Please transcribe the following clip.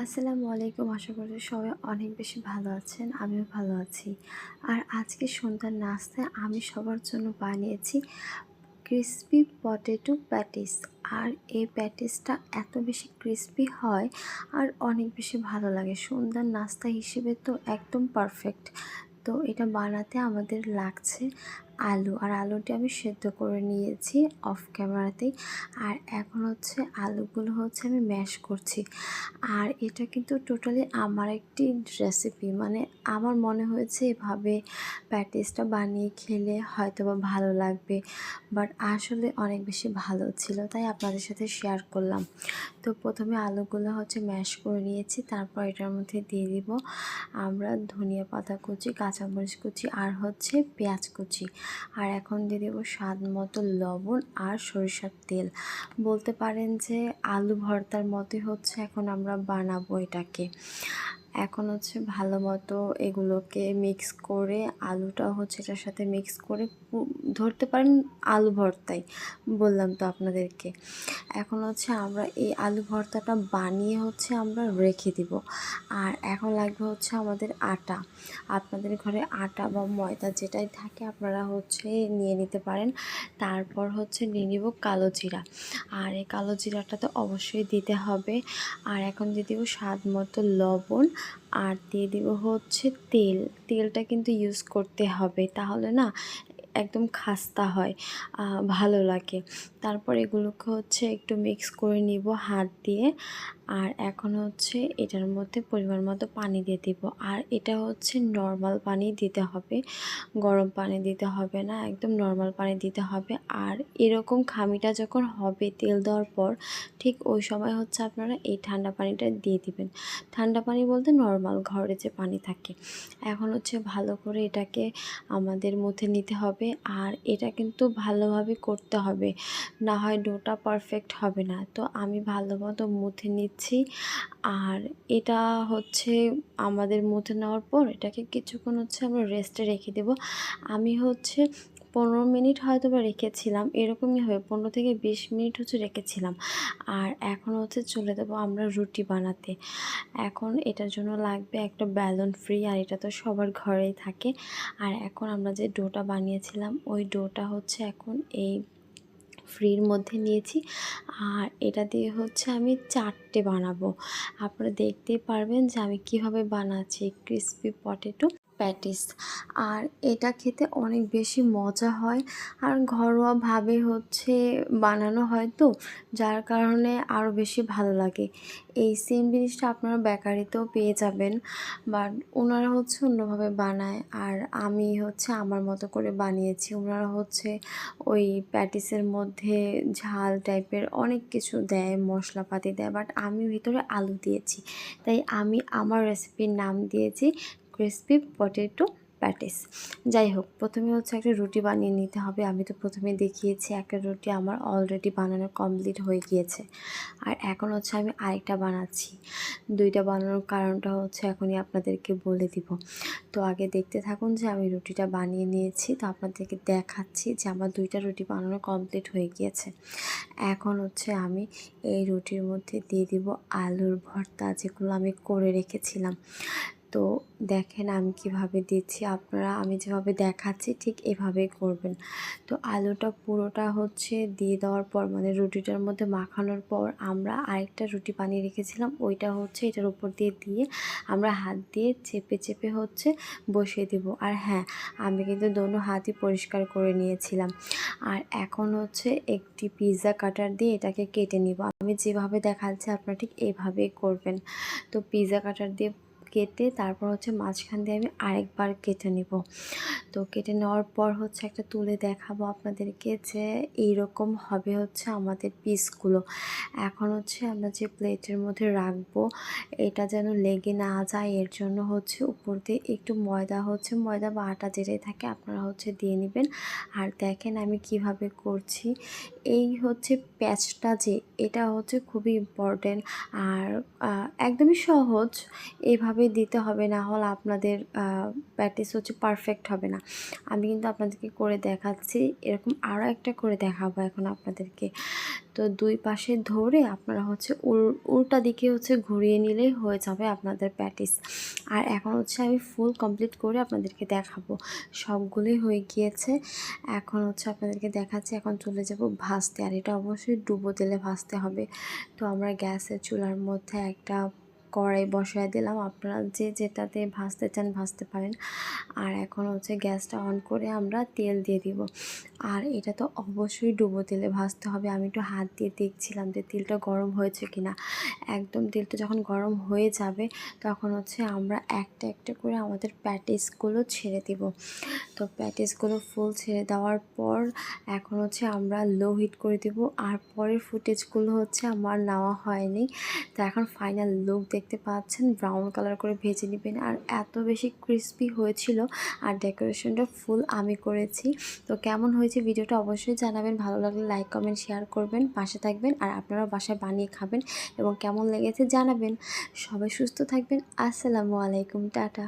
আসসালামু আলাইকুম। আশা করি সবাই অনেক বেশি ভালো আছেন, আমিও ভালো আছি। আর আজকে সন্ধ্যার নাস্তায় আমি সবার জন্য বানিয়েছি ক্রিসপি পটেটো প্যাটিস। আর এই প্যাটিসটা এত বেশি ক্রিসপি হয় আর অনেক বেশি ভালো লাগে। সন্ধ্যার নাস্তা হিসেবে তো একদম পারফেক্ট। তো এটা বানাতে আমাদের লাগছে। আলু। আর আলুটি আমি সেদ্ধ করে নিয়েছি অফ ক্যামেরাতেই আর এখন হচ্ছে আলুগুলো হচ্ছে আমি ম্যাশ করছি। আর এটা কিন্তু টোটালি আমার একটি রেসিপি মানে আমার মনে হয়েছে এভাবে প্যাটিসটা বানিয়ে খেলে হয়তো বা ভালো লাগবে। বাট আসলে অনেক বেশি ভালো ছিল, তাই আপনাদের সাথে শেয়ার করলাম। তো প্রথমে আলুগুলো হচ্ছে ম্যাশ করে নিয়েছি, তারপর এটার মধ্যে দিয়ে দিব আমরা ধনিয়া পাতা কুচি, কাঁচামরিচ কুচি, আর হচ্ছে পেঁয়াজ কুচি। আর এখন দিয়ে দেবো স্বাদ মতো লবণ আর সরিষার তেল। বলতে পারেন যে আলু ভর্তার মতোই হচ্ছে এখন আমরা বানাবো এটাকে। এখন হচ্ছে ভালো মতো এগুলোকে মিক্স করে আলুটা হচ্ছে এটার সাথে মিক্স করে ধরতে পারেন আলু ভর্তাই বললাম তো আপনাদেরকে। এখন হচ্ছে আমরা এই আলু ভর্তাটা বানিয়ে হচ্ছে আমরা রেখে দিব। আর এখন লাগবে হচ্ছে আমাদের আটা। আপনাদের ঘরে আটা বা ময়দা যেটাই থাকে আপনারা হচ্ছে নিয়ে নিতে পারেন। তারপর হচ্ছে নিয়ে নিব কালো জিরা। আর এই কালো জিরাটা তো অবশ্যই দিতে হবে। আর এখন দিয়ে দিব স্বাদ মতো লবণ। আর দিয়ে দিব হচ্ছে তেল। তেলটা কিন্তু ইউজ করতে হবে। তাহলে না একদম খাস্তা হয় ভালো লাগে। তারপর এগুলোকে হচ্ছে একটু মিক্স করে নিব হাত দিয়ে। আর এখন হচ্ছে এটার মধ্যে পরিমাণ মতো পানি দিয়ে দিব। আর এটা হচ্ছে নর্মাল পানি দিতে হবে, গরম পানি দিতে হবে না, একদম নর্মাল পানি দিতে হবে। আর এরকম খামিটা যখন হবে তেল দেওয়ার পর, ঠিক ওই সময় হচ্ছে আপনারা এই ঠান্ডা পানিটা দিয়ে দিবেন। ঠান্ডা পানি বলতে নর্মাল ঘরে যে পানি থাকে। এখন হচ্ছে ভালো করে এটাকে আমাদের মধ্যে নিতে হবে। আর এটা কিন্তু ভালোভাবে করতে হবে। না হয় ডোটা পারফেক্ট হবে না। তো আমি ভালো মতো মুথে নিচ্ছি। আর এটা হচ্ছে আমাদের মুথে নেওয়ার পর এটাকে কিছুক্ষণ হচ্ছে আমরা রেস্টে রেখে দেব। আমি হচ্ছে পনেরো মিনিট হয়তো বা রেখেছিলাম, এরকমই হবে। পনেরো থেকে বিশ মিনিট হচ্ছে রেখেছিলাম। আর এখন হচ্ছে চলে দেবো আমরা রুটি বানাতে। এখন এটার জন্য লাগবে একটা ব্যালন ফ্রি, আর এটা তো সবার ঘরেই থাকে। আর এখন আমরা যে ডোটা বানিয়েছিলাম, ওই ডোটা হচ্ছে এখন এই ফ্রির মধ্যে নিয়েছি। আর এটা দিয়ে হচ্ছে আমি চারটে বানাবো। আপনারা দেখতেই পারবেন যে আমি কীভাবে বানাচ্ছি। Crispy potato patties. আর এটা খেতে অনেক বেশি মজা হয়। আর ঘরোয়াভাবে হচ্ছে বানানো হয় তো, যার কারণে আরও বেশি ভালো লাগে। এই সেম জিনিসটা আপনারা বেকারিতেও পেয়ে যাবেন। বাট ওনারা হচ্ছে অন্যভাবে বানায়। আর আমি হচ্ছে আমার মতো করে বানিয়েছি। ওনারা হচ্ছে ওই প্যাটিসের মধ্যে ঝাল টাইপের অনেক কিছু দেয়, মশলাপাতি দেয়। বাট আমি ভিতরে আলু দিয়েছি। তাই আমি আমার রেসিপির নাম দিয়েছি ক্রিসপি পটেটো প্যাটিস যাই হোক প্রথমে হচ্ছে একটা রুটি বানিয়ে নিতে হবে। আমি তো প্রথমে দেখিয়েছি, একটা রুটি আমার অলরেডি বানানো কমপ্লিট হয়ে গিয়েছে। আর এখন হচ্ছে আমি আরেকটা বানাচ্ছি। দুইটা বানানোর কারণটা হচ্ছে এখনই আপনাদেরকে বলে দিব। তো আগে দেখতে থাকুন যে আমি রুটিটা বানিয়ে নিয়েছি। তো আপনাদেরকে দেখাচ্ছি যে আমার দুইটা রুটি বানানো কমপ্লিট হয়ে গিয়েছে। এখন হচ্ছে আমি এই রুটির মধ্যে দিয়ে দিব আলুর ভর্তা, যেগুলো আমি করে রেখেছিলাম। তো দেখেন আমি কীভাবে দিচ্ছি, আপনারা আমি যেভাবে দেখাচ্ছি ঠিক এভাবেই করবেন। তো আলুটা পুরোটা হচ্ছে দিয়ে দেওয়ার পর মানে রুটিটার মধ্যে মাখানোর পর আমরা আরেকটা রুটি বানিয়ে রেখেছিলাম, ওইটা হচ্ছে এটার উপর দিয়ে দিয়ে আমরা হাত দিয়ে চেপে চেপে হচ্ছে বসিয়ে দেব। আর হ্যাঁ আমি কিন্তু দোনো হাতই পরিষ্কার করে নিয়েছিলাম। আর এখন হচ্ছে একটি পিৎজা কাটার দিয়ে এটাকে কেটে নিব। আমি যেভাবে দেখাচ্ছি আপনারা ঠিক এভাবেই করবেন। তো পিৎজা কাটার দিয়ে কেটে তারপর হচ্ছে মাঝখান দিয়ে আমি আরেকবার কেটে নিব। তো কেটে নেওয়ার পর হচ্ছে একটা তুলে দেখাবো আপনাদেরকে যে এইরকম হবে হচ্ছে আমাদের পিসগুলো। এখন হচ্ছে আমরা যে প্লেটের মধ্যে রাখব, এটা যেন লেগে না যায়, এর জন্য হচ্ছে উপর দিয়ে একটু ময়দা হচ্ছে, ময়দা বা আটা যেটাই থাকে আপনারা হচ্ছে দিয়ে নেবেন। আর দেখেন আমি কীভাবে করছি। এই হচ্ছে প্যাচটা যে, এটা হচ্ছে খুবই ইম্পর্টেন্ট আর একদমই সহজ। এইভাবে এভাবে দিতে হবে, না হলে আপনাদের প্যাটিস হচ্ছে পারফেক্ট হবে না। আমি কিন্তু আপনাদেরকে করে দেখাচ্ছি, এরকম আরও একটা করে দেখাবো এখন আপনাদেরকে। তো দুই পাশে ধরে আপনারা হচ্ছে উল- উল্টা দিকে হচ্ছে ঘুরিয়ে নিলেই হয়ে যাবে আপনাদের প্যাটিস আর এখন হচ্ছে আমি ফুল কমপ্লিট করে আপনাদেরকে দেখাবো। সবগুলোই হয়ে গিয়েছে। এখন হচ্ছে আপনাদেরকে দেখাচ্ছি, এখন চলে যাব ভাজতে আর এটা অবশ্যই ডুবো তেলে ভাজতে হবে। তো আমরা গ্যাসের চুলার মধ্যে একটা কড়াই বসায় দিলাম। আপনারা যে যেটাতে ভাজতে চান ভাজতে পারেন। আর এখন হচ্ছে গ্যাসটা অন করে আমরা তেল দিয়ে দিব। আর এটা তো অবশ্যই ডুবো তেলে ভাজতে হবে। আমি একটু হাত দিয়ে দেখছিলাম যে তেলটা গরম হয়েছে কিনা। একদম তেলটা যখন গরম হয়ে যাবে, তখন হচ্ছে আমরা একটা একটা করে আমাদের প্যাটিসগুলো ছেড়ে দিব। তো প্যাটিসগুলো ফুল ছেড়ে দেওয়ার পর এখন হচ্ছে আমরা লো হিট করে দিব। আর পরের ফুটেজগুলো হচ্ছে আমার নেওয়া হয়নি। তো এখন ফাইনাল লুক দেখতে পাচ্ছেন ব্রাউন কালার করে ভেজে নেবেন। আর এত বেশি ক্রিস্পি হয়েছিল আর ডেকোরেশনটা ফুল আমি করেছি। তো কেমন হয়েছে ভিডিওটা অবশ্যই জানাবেন। ভালো লাগলে লাইক কমেন্ট শেয়ার করবেন, পাশে থাকবেন আর আপনারাও বাসায় বানিয়ে খাবেন এবং কেমন লেগেছে জানাবেন। সবাই সুস্থ থাকবেন। আসসালামু আলাইকুম, টাটা।